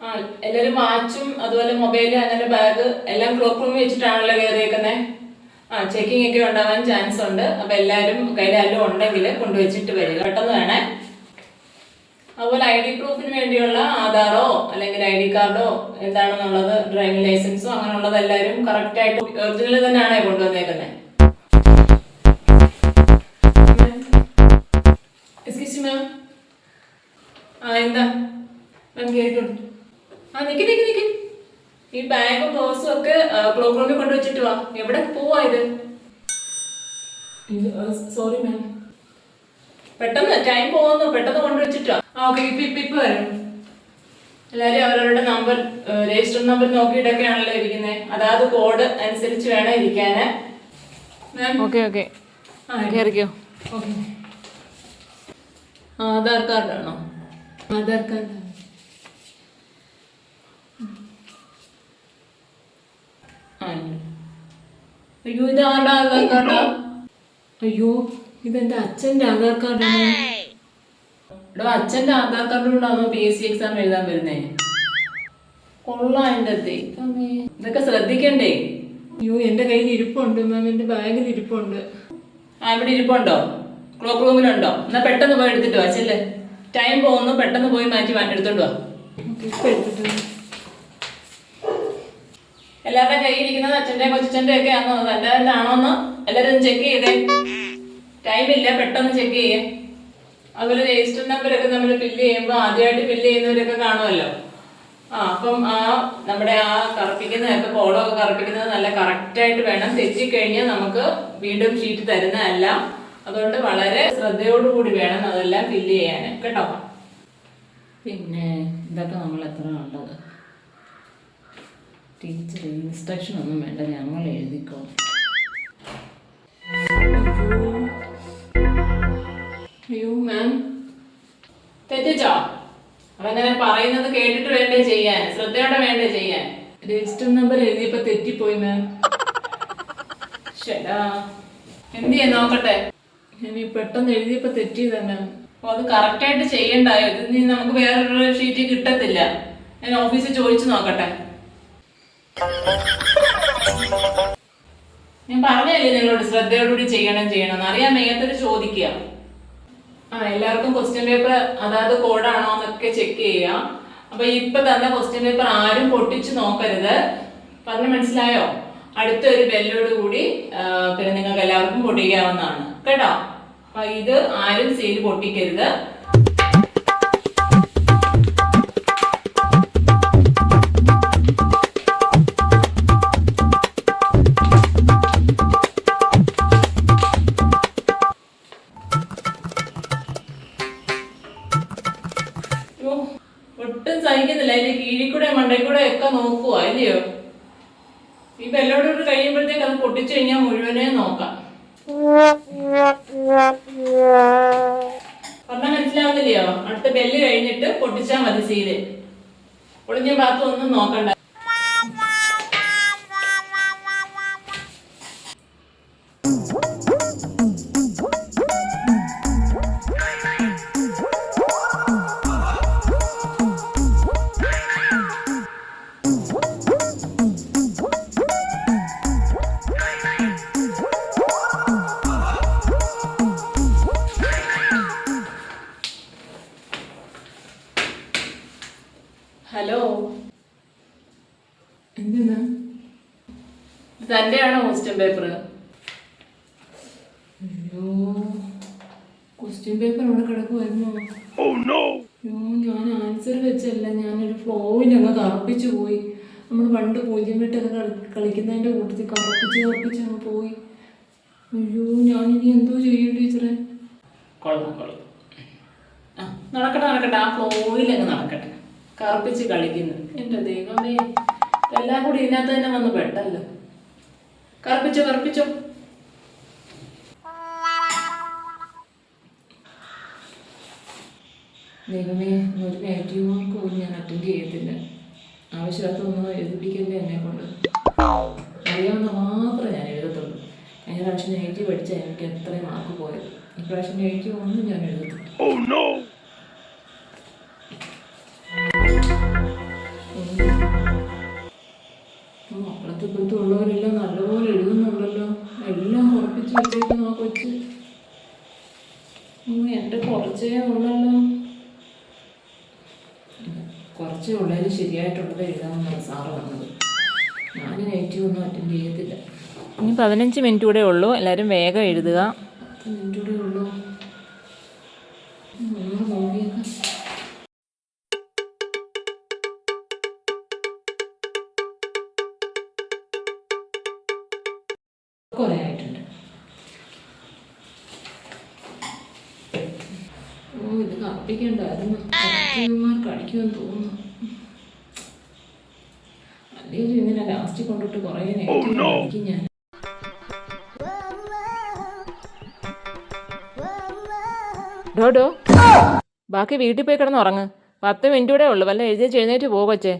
ആ എല്ലാരും വാച്ചും അതുപോലെ മൊബൈൽ അങ്ങനെ ബാഗ് എല്ലാം ക്ലോക്ക് റൂമിൽ വെച്ചിട്ടാണല്ലോ കയറിയേക്കുന്നത് ആ ചെക്കിംഗ് ഒക്കെ ഉണ്ടാവാൻ ചാൻസ് ഉണ്ട്. അപ്പൊ കയ്യിൽ എല്ലാം ഉണ്ടെങ്കിൽ കൊണ്ടുവച്ചിട്ട് വരിക. പെട്ടെന്ന് വേണേ. അതുപോലെ ഐ ഡി പ്രൂഫിന് വേണ്ടിയുള്ള ആധാറോ അല്ലെങ്കിൽ ഐ ഡി കാർഡോ എന്താണെന്നുള്ളത് ഡ്രൈവിംഗ് ലൈസൻസോ അങ്ങനെയുള്ളത് എല്ലാവരും കറക്റ്റ് ആയിട്ട് ഒറിജിനൽ തന്നെയാണ് കൊണ്ടുവന്നേക്കുന്നത് എന്താ? മാം കേൾക്കുന്നു ആ നിക്ക് നിക്ക് നിക്ക്. ഈ ബാഗും പേഴ്സും ഒക്കെ ക്ലോക്ക് റൂമിൽ കൊണ്ടുവച്ചിട്ട് വാ. എവിടെ പോവാ ഇത്? സോറി മാം പെട്ടെന്ന് ടൈം പോകുന്നു. പെട്ടെന്ന് കൊണ്ടുവച്ചിട്ട് വാ. ആ ഓക്കെ ഇപ്പൊ ഇപ്പൊ ഇപ്പൊ വരും. എല്ലാവരും അവരവരുടെ നമ്പർ രജിസ്റ്റർ നമ്പർ നോക്കിയിട്ടൊക്കെയാണല്ലോ ഇരിക്കുന്നത് അതാത് കോഡ് അനുസരിച്ച് വേണം ഇരിക്കാന്. ഓക്കെ ഓക്കെ കയറിക്കോ ഓക്കെ ആധാർ കാർഡാണോ ആധാർ കാർഡ് അയ്യോ ഇത് ആരുടെ ആധാർ കാർഡാ അയ്യോ ഇതെന്റെ അച്ഛന്റെ ആധാർ കാർഡാണ് എടോ അച്ഛന്റെ ആധാർ കാർഡ് കൊണ്ടാണോ പി എസ് സി എക്സാം എഴുതാൻ വരുന്നേ? കൊള്ളാം ഇതൊക്കെ ശ്രദ്ധിക്കണ്ടേ? അയ്യോ എന്റെ കയ്യിൽ ഇരിപ്പുണ്ട് മാം എന്റെ ബാഗിൽ ഇരിപ്പുണ്ട്. ആ ഇവിടെ ഇരിപ്പുണ്ടോ? ക്ലോക്ക് റൂമിലുണ്ടോ എന്നാ പെട്ടെന്ന് പോയി എടുത്തിട്ട് വാ ടൈം പോകുന്നു പെട്ടെന്ന് പോയി മാറ്റി മാറ്റി എടുത്തോണ്ട് വാ. എടുത്തിട്ട് എല്ലാവരുടെ കയ്യിരിക്കുന്നത് അച്ഛന്റെ കൊച്ചച്ഛന്റെ ഒക്കെ ആണോ തന്റെ തന്നെ ആണോന്ന് എല്ലാവരും ചെക്ക് ചെയ്തേ. ടൈമില്ല പെട്ടെന്ന് ചെക്ക് ചെയ്യേ. അതുപോലെ രജിസ്റ്റർ നമ്പറൊക്കെ നമ്മൾ ഫില്ല് ചെയ്യുമ്പോൾ ആദ്യമായിട്ട് ഫില്ല് ചെയ്യുന്നവരൊക്കെ കാണുമല്ലോ. ആ അപ്പം ആ നമ്മുടെ ആ കറപ്പിക്കുന്നതൊക്കെ ഒക്കെ കറപ്പിക്കുന്നത് നല്ല കറക്റ്റായിട്ട് വേണം. തെറ്റിക്കഴിഞ്ഞാൽ നമുക്ക് വീണ്ടും ഷീറ്റ് തരുന്നതല്ല. അതുകൊണ്ട് വളരെ ശ്രദ്ധയോടുകൂടി വേണം അതെല്ലാം ഫില്ല് ചെയ്യാൻ കേട്ടോ? പിന്നെ ഇതൊക്കെ നമ്മൾ എത്ര കണ്ടത് ടീച്ചർ ഇൻസ്ട്രക്ഷൻ ഒന്നും വേണ്ട ഞങ്ങൾ എഴുതിക്കോ. അയ്യോ മാം തെറ്റിച്ചോ? അവനെ പറയുന്നത് കേട്ടിട്ട് വേണ്ടേ ചെയ്യാൻ ശ്രദ്ധയോടെ വേണ്ടേ ചെയ്യാൻ. രജിസ്റ്റർ നമ്പർ എഴുതിയപ്പോ തെറ്റിപ്പോയി മാം ശരാ എന്ത് ചെയ്യാൻ നോക്കട്ടെ? ഞാൻ ഈ പെട്ടെന്ന് എഴുതിയപ്പോ തെറ്റിയതാ മാം അപ്പൊ അത് കറക്റ്റായിട്ട് ചെയ്യണ്ടായോ? ഇത് നമുക്ക് വേറൊരു ഷീറ്റ് കിട്ടത്തില്ല. ഞാൻ ഓഫീസിൽ ചോദിച്ചു നോക്കട്ടെ. ഞാൻ പറഞ്ഞല്ലേ നിങ്ങളോട് ശ്രദ്ധയോടുകൂടി ചെയ്യണം ചെയ്യണം. അറിയാൻ വയ്യാത്തൊരു ചോദിക്കുക. ആ എല്ലാവർക്കും ക്വസ്റ്റ്യൻ പേപ്പർ അതായത് കോഡാണോ എന്നൊക്കെ ചെക്ക് ചെയ്യാം അപ്പൊ ഇപ്പൊ തന്നെ ക്വസ്റ്റ്യൻ പേപ്പർ ആരും പൊട്ടിച്ചു നോക്കരുത്. പറഞ്ഞു മനസ്സിലായോ? അടുത്ത ഒരു ബെല്ലോട് കൂടി പിന്നെ നിങ്ങൾക്ക് എല്ലാവർക്കും പൊട്ടിക്കാവുന്നതാണ്. കേട്ടോ? അപ്പൊ ഇത് ആരും സീൽ പൊട്ടിക്കരുത്. ഒട്ടും സഹിക്കുന്നില്ല. അതിന്റെ കീഴിൽ കൂടെ മണ്ടയിൽ കൂടെ ഒക്കെ നോക്കുക അല്ലയോ ഈ ബെല്ലോട് കഴിയുമ്പോഴത്തേക്ക് അത് പൊട്ടിച്ചു കഴിഞ്ഞാൽ മുഴുവനെ നോക്കാം. പറഞ്ഞാൽ മനസ്സിലാവുന്നില്ലയോ? അടുത്ത ബെല്ല് കഴിഞ്ഞിട്ട് പൊട്ടിച്ചാൽ മതി സീൽ. ഒളിഞ്ഞ ഭാഗത്തൊന്നും നോക്കണ്ട. ഹലോ. എന്തിനാ തന്റെയാണോ ക്വസ്റ്റ്യൻ പേപ്പർ അയ്യോ. ക്വസ്റ്റ്യൻ പേപ്പർ അവിടെ കിടക്കുമായിരുന്നോ അയ്യോ ഞാൻ ആൻസർ വെച്ചല്ല. ഞാനൊരു ഫ്ലോയിൽ അങ്ങ് കറപ്പിച്ചു പോയി. നമ്മൾ പണ്ട് പൂജ്യം കളി- കളിക്കുന്നതിന്റെ കൂട്ടത്തിൽ കറപ്പിച്ച് കറപ്പിച്ച് അങ്ങ് പോയി. അയ്യോ ഞാനിനി എന്തോ ചെയ്യും ടീച്ചറെ? നടക്കട്ടെ നടക്കട്ടെ. ആ ഫ്ലോയിൽ നടക്കട്ടെ. കറുപ്പിച്ച് കളിക്കുന്നു എന്റെ ദൈവമേ എല്ലാം കൂടി ഇതിനകത്ത് തന്നെ വന്ന് പെട്ടല്ലോ. കറുപ്പിച്ചോ കറുപ്പിച്ചോ. ദൈവമേ ഒരു മാർക്ക് പോലും ഞാൻ അറ്റൻഡ് ചെയ്യത്തില്ല. ആവശ്യമില്ലാത്തൊന്നും എഴുതിപ്പിക്കല്ലേ എന്നെ കൊണ്ട്. അറിയാവുന്ന മാത്രമേ ഞാൻ എഴുതത്തുള്ളൂ. കഴിഞ്ഞ പ്രാവശ്യം നെഗറ്റീവ് അടിച്ചാൽ എനിക്ക് എത്രയും മാർക്ക് പോയത്. ഇപ്രാവശ്യം നെഗറ്റീവ് ഒന്നും ഞാൻ എഴുതത്തില്ല. Oh, അപ്പുറത്ത് ഇപ്പുറത്ത് ഉള്ളവരെല്ലാം നല്ലപോലെ എഴുതുന്നുണ്ടല്ലോ. എല്ലാം ഉറപ്പിച്ച് വെച്ചേക്ക് നോക്കൊച്ച് എന്റെ കുറച്ചേ ഉള്ളല്ലോ. കുറച്ചേ ഉള്ളതിൽ ശരിയായിട്ടുള്ളത് എഴുതാമെന്നാണ് സാറ് പറഞ്ഞത്. ഞാൻ നെഗറ്റീവ് ഒന്നും അറ്റൻഡ് ചെയ്യത്തില്ല. ഇനി പതിനഞ്ച് മിനിറ്റ് കൂടെ ഉള്ളൂ. എല്ലാവരും വേഗം എഴുതുക. മിനിറ്റ് കൂടെ ഉള്ളൂ. നോക്കിയേക്കാം. കുറേ ആയിട്ടുണ്ട്. ഓ ഇത് കപ്പിക്കണ്ടായിരുന്നു കപ്പിമാർക്ക് അടിക്കുമെന്ന് തോന്നുന്നു. അല്ലെങ്കിൽ ഇങ്ങനെ ലാസ്റ്റ് കൊണ്ടിട്ട് കുറേ നെഗറ്റീവ് oh, ഞാൻ. ഡോഡോ ബാക്കി വീട്ടിൽ പോയി കിടന്ന് ഉറങ്ങ്. പത്ത് മിനിറ്റ് കൂടെ ഉള്ളു. വല്ല എഴുതി എഴുന്നേറ്റ് പോകച്ചേ